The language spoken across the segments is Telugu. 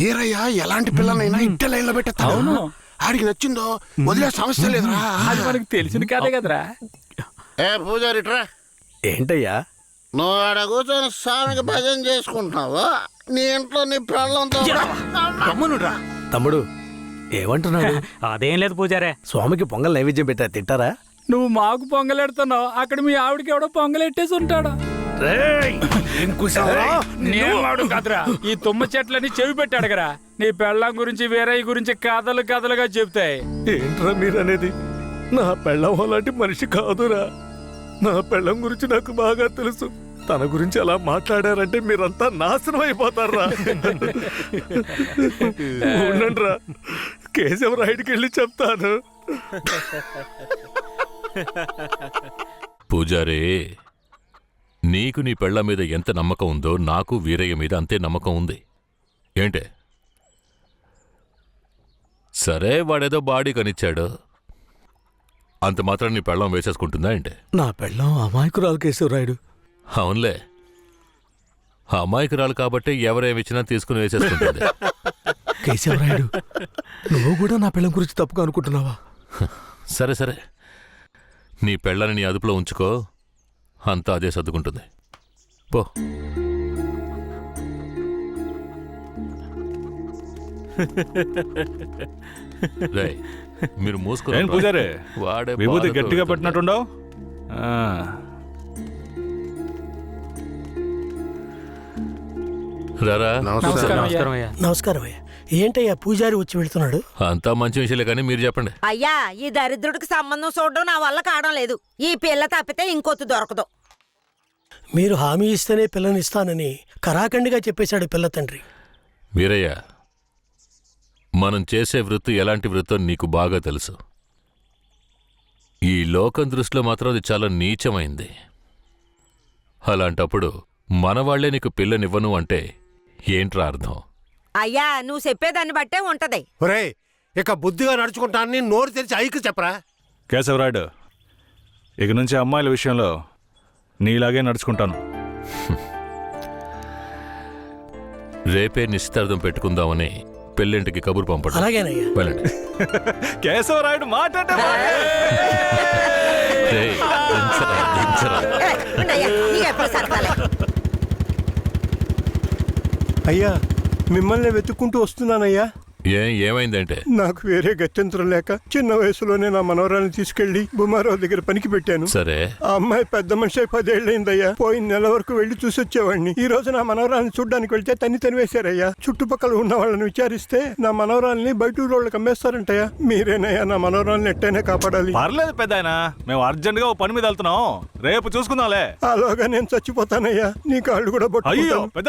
ఏరయ్యా ఎలాంటి పిల్లనైనా ఇట్టే లైన్లో పెట్టేస్తాను అవును. ఆడికి నచ్చిందో వదిలే సమస్య లేదురా. అది మనకు తెలిసిన కదే కదరా. ఏ పూజారి ఏంటయ్యా? నువ్వు ఆడ కూర్చొని స్వామికి భజన చేసుకుంటున్నావు? నీ ఇంట్లో నీ పిల్లలతో గమ్మునురా తమ్ముడు ఏమంటున్నాడు? అదేం లేదు పూజారే. స్వామికి పొంగల్ నైవేద్యం పెట్టా తింటారా? నువ్వు మాకు పొంగలెడుతున్నావు అక్కడ మీ ఆవిడకి ఎవడో పొంగలెట్టేసి ఉంటాడు? కదరా. ఈ తుమ్మ చెట్లని చెవి పెట్టాడు కదా నీ పెళ్ళం గురించి వేరే గురించి కథలు కథలుగా చెప్తాయి ఏంట్రా మీరనేది? నా పెళ్ళం అలాంటి మనిషి కాదురా. నా పెళ్ళం గురించి నాకు బాగా తెలుసు. తన గురించి అలా మాట్లాడారంటే మీరంతా నాశనం అయిపోతారా ఉండండిరా. కేశవ రైడ్కి వెళ్ళి చెప్తాను. పూజారే నీకు నీ పెళ్ళ మీద ఎంత నమ్మకం ఉందో నాకు వీరయ్య మీద అంతే నమ్మకం ఉంది. ఏంటే? సరే వాడేదో బాడీ కనిచ్చాడు. అంత మాత్రం నీ పెళ్ళం వేసేసుకుంటుందా ఏంటే? నా పెళ్ళం అమాయకురాలు కేశవరాయుడు అవునులే. అమాయకురాలు కాబట్టి ఎవరేమిచ్చినా తీసుకుని వేసేసుకుంటుంది. కేశవరాయుడు నువ్వు కూడా నా పెళ్ళం గురించి తప్పుగా అనుకుంటున్నావా? సరే సరే. నీ పెళ్ళని నీ అదుపులో ఉంచుకో. అంతా అదే సర్దుకుంటుంది. పో. రేయ్, మీరు మూసుకుని ఏం పూజారే? వాడే విభూతి బాధతో గట్టిగా వెళ్తుంటే. పెట్టినట్టుండవు? రారా. నమస్కారం. నమస్కారం అయ్యా. నమస్కారం అయ్యా. ఏంటయ్యా పూజారి వచ్చి వెళ్తున్నాడు? అంతా మంచి విషయాలే కానీ మీరు చెప్పండి. అయ్యా ఈ దరిద్రుడికి సంబంధం చూడడం నా వల్ల కావడం లేదు. ఈ పిల్ల తప్పితే ఇంకొత్తు దొరకదు. మీరు హామీ ఇస్తేనే పిల్లని ఇస్తానని కరాఖండిగా చెప్పేశాడు పిల్ల తండ్రి. వీరయ్య మనం చేసే వృత్తి ఎలాంటి వృత్తో నీకు బాగా తెలుసు. ఈ లోకం దృష్టిలో మాత్రం అది చాలా నీచమైంది. అలాంటప్పుడు మనవాళ్ళే నీకు పిల్లనివ్వను అంటే ఏంట్రా అర్థం? అయ్యా నువ్వు చెప్పేదాన్ని బట్టే ఉంటది. ఒరే ఇక బుద్ధిగా నడుచుకుంటానని నోరు తెరిచి ఐకి చెప్పరా? కేశవరాయుడు ఇక నుంచి అమ్మాయిల విషయంలో నీలాగే నడుచుకుంటాను. రేపే నిశ్చితార్థం పెట్టుకుందామని పెళ్ళింటికి కబురు పంపడం. అలాగేనయ్యా. వెళ్ళండి. కేశవరాయుడు మాట్లాడే రేయ్, దించరా, దించరా. ఏ, ఉండయ్యా, నీకెప్పుడు సరదాలే అయ్యా మిమ్మల్ని వెతుక్కుంటూ వస్తున్నానయ్యా. ఏం ఏమైందంటే? నాకు వేరే గత్యంతరం లేక చిన్న వయసులోనే నా మనవరాన్ని తీసుకెళ్ళి బుమారావు దగ్గర పనికి పెట్టాను. సరే. ఆ అమ్మాయి పెద్ద మనిషి అయి పదేళ్ళైందయ్యా పోయిన నెల వరకు వెళ్ళి చూసి వచ్చేవాడిని ఈ రోజు నా మనవరాన్ని చూడ్డానికి వెళ్తే తన్ని తనివేశారయ్యా చుట్టుపక్కల ఉన్న వాళ్ళని విచారిస్తే నా మనవరాల్ని బయట ఊరోళ్ళకి అమ్మేస్తారంటయ్యా. మీరేనయ్యా నా మనవరాల్ని ఎట్టైనా కాపాడాలి. పర్లేదు పెద్ద మేము అర్జెంట్గా పని మీద వెళ్తున్నాం. రేపు చూసుకుందాంలే. అలాగా నేను చచ్చిపోతానయ్యా. నీ కాళ్ళు కూడా అయ్యో పట్టుకుంటాను పెద్ద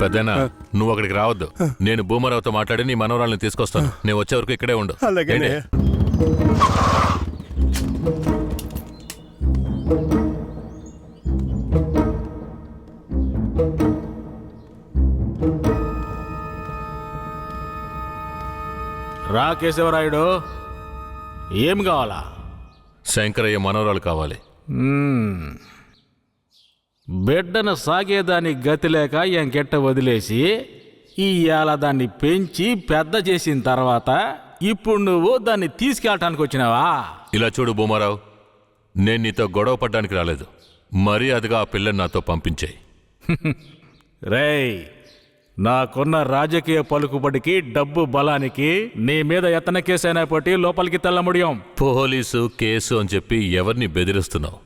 పెద్దనా నువ్వు అక్కడికి రావద్దు. నేను భూమరావుతో మాట్లాడి నీ మనవరాల్ని తీసుకొస్తాను. నేను వచ్చే వరకు ఇక్కడే ఉండు. రా కేశవరాయుడు. ఏం కావాలా? శంకరయ్య మనవరాలు కావాలి. బిడ్డను సాగేదానికి గతి లేక ఎంకెట్ట వదిలేసి ఇవాళ దాన్ని పెంచి పెద్ద చేసిన తర్వాత ఇప్పుడు నువ్వు దాన్ని తీసుకెళ్ళటానికి వచ్చినావా? ఇలా చూడు భూమారావు నేను నీతో గొడవ పడ్డానికి రాలేదు. మర్యాదగా ఆ పిల్లని నాతో పంపించేయి. రేయ్ నాకున్న రాజకీయ పలుకుబడికి డబ్బు బలానికి నీ మీద ఎత్తన కేసైనా పట్టి లోపలికి తెల్లముడియం పోలీసు కేసు అని చెప్పి ఎవరిని బెదిరిస్తున్నావు?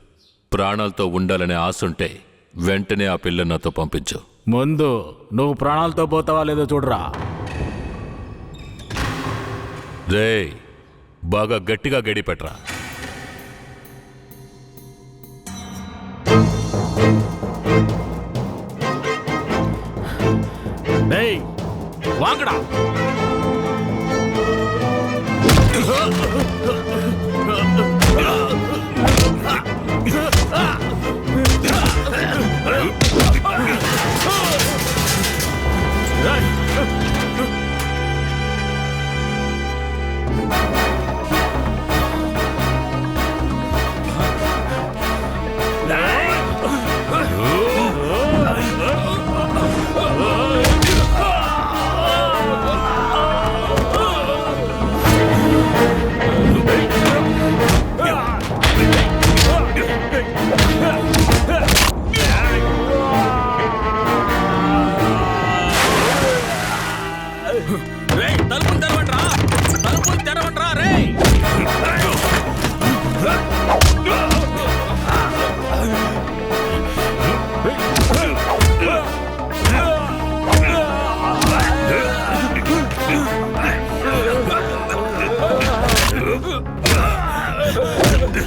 ప్రాణాలతో ఉండాలనే ఆశుంటే వెంటనే ఆ పిల్లని నాతో పంపించు. ముందు నువ్వు ప్రాణాలతో పోతావా లేదో చూడరా. రే బాగా గట్టిగా గడిపెట్రా వాంగడా.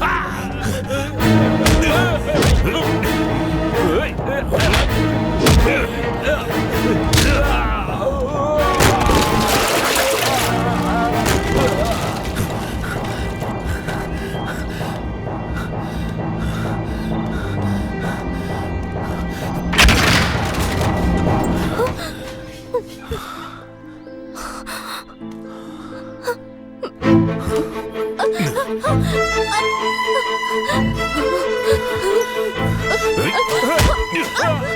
啊！రేయ్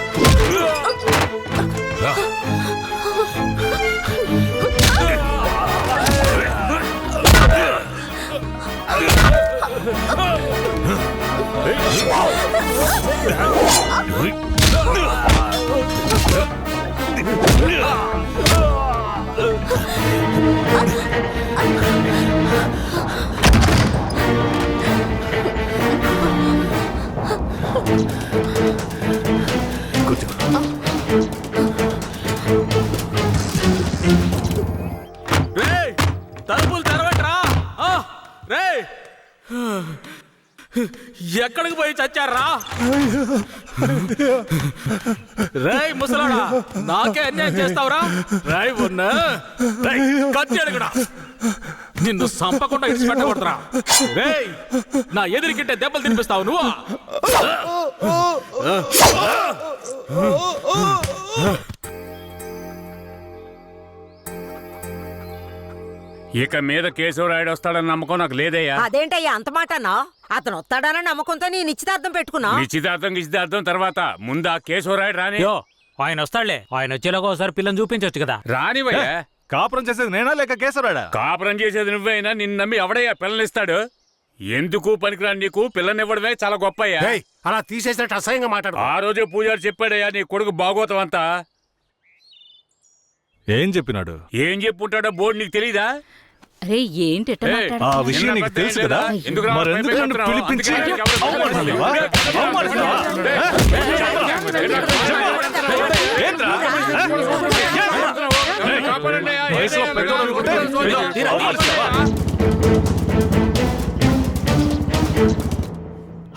అన్యాయం చేస్తావురా? రాయ్ ఉన్న. కత్తి అడుగుడా నిన్ను సంపకుండా ఇచ్చి పెట్టకూడదురా రేయ్ నా ఎదురుకింటే దెబ్బలు తినిపిస్తావు నువ్వు. ఇక మీద కేశవరాయుడు వస్తాడని నమ్మకం నాకు లేదయ్యా. అదేంటయ్యా అంత మాటనా అతను వస్తాడన్న నమ్మకంతో నీ నిశ్చితార్థం పెట్టుకున్నా? నిశ్చితార్థం నిశ్చితార్థం తర్వాత ముందు ఆ కేశవరాయుడు రాని? యో ఆయన వస్తాడులే ఆయన వచ్చేలాగా ఒకసారి పిల్లని చూపించవచ్చు కదా రానివయ్యా కాపురం చేసేది నేనా లేక కేసరాడా కాపురం చేసేది నువ్వైనా నిన్ను నమ్మి ఎవడయ్యా పిల్లనిస్తాడు ఎందుకు పనికిరాని నీకు పిల్లనివ్వడమే చాలా గొప్పయ్యా ఏయ్, అలా తీసేసినట్టు అసహ్యంగా మాట్లాడు ఆ రోజే పూజారి చెప్పాడయ్యా నీ కొడుకు బాగోతం అంతా ఏం చెప్పినాడు ఏం చెప్పుంటాడో బోర్డు నీకు తెలీదా అరే ఏంటి ఎట్ట ఏయ్, ఆ విషయం నీకు తెలుసు కదా నన్ను? పిలిపించి అవమానిస్తున్నావా? అవమానిస్తున్నావా?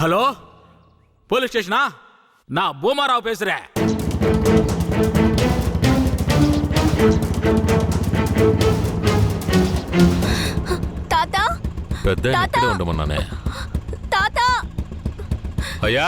హలో పోలీస్ స్టేషనా నా భూమారావు పేసురే తాత పెద్ద ఇక్కడే ఉండమన్నానే తాత అయ్యా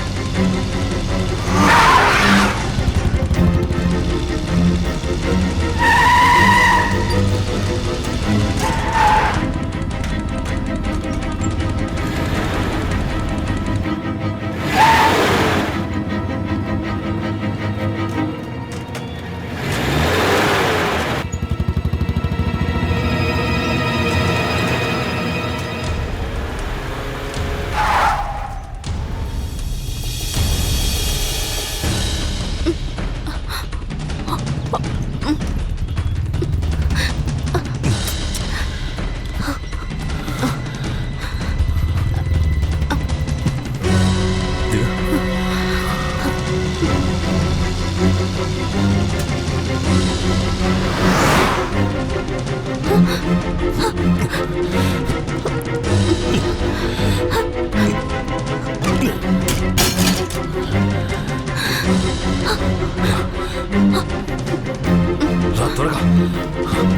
రా త్వరగా.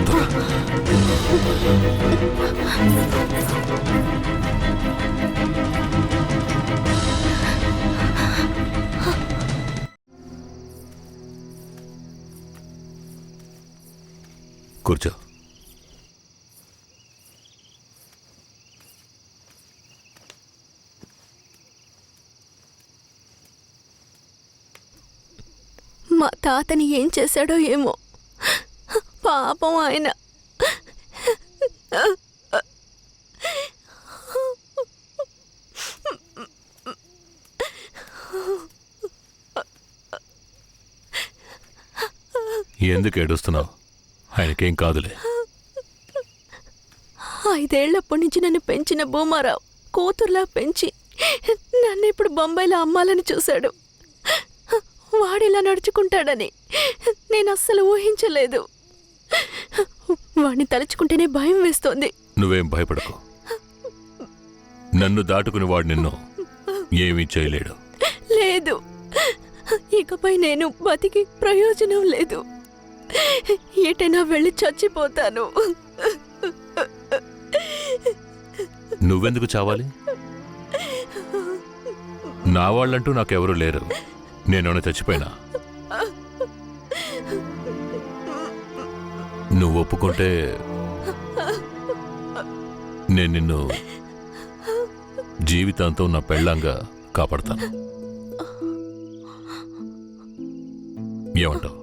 త్వరగా కూర్చో. మా తాతని ఏం చేశాడో ఏమో. పాపం ఆయన. ఎందుకు ఏడుస్తున్నావు? ఆయనకేం కాదులే. ఐదేళ్ళప్పటి నుంచి నన్ను పెంచిన భూమారావు కూతుర్లా పెంచి నన్ను ఇప్పుడు బొంబాయిలో అమ్మాలని చూశాడు. వాడిలా నడుచుకుంటాడని నేను అస్సలు ఊహించలేదు. వాడిని తలుచుకుంటేనే భయం వేస్తోంది. నువ్వేం భయపడకు. నన్ను దాటుకుని వాడు నిన్ను ఏమీ చేయలేడు. లేదు. ఇకపై నేను బతికి ప్రయోజనం లేదు. ఎటైనా వెళ్ళి చచ్చిపోతాను. నువ్వెందుకు చావాలి? నా వాళ్ళంటూ నాకెవరూ లేరు. నేను చచ్చిపోయినా. నువ్వు ఒప్పుకుంటే నేను నిన్ను జీవితాంతం నా పెళ్ళంగా కాపాడతాను. ఏమంటావు?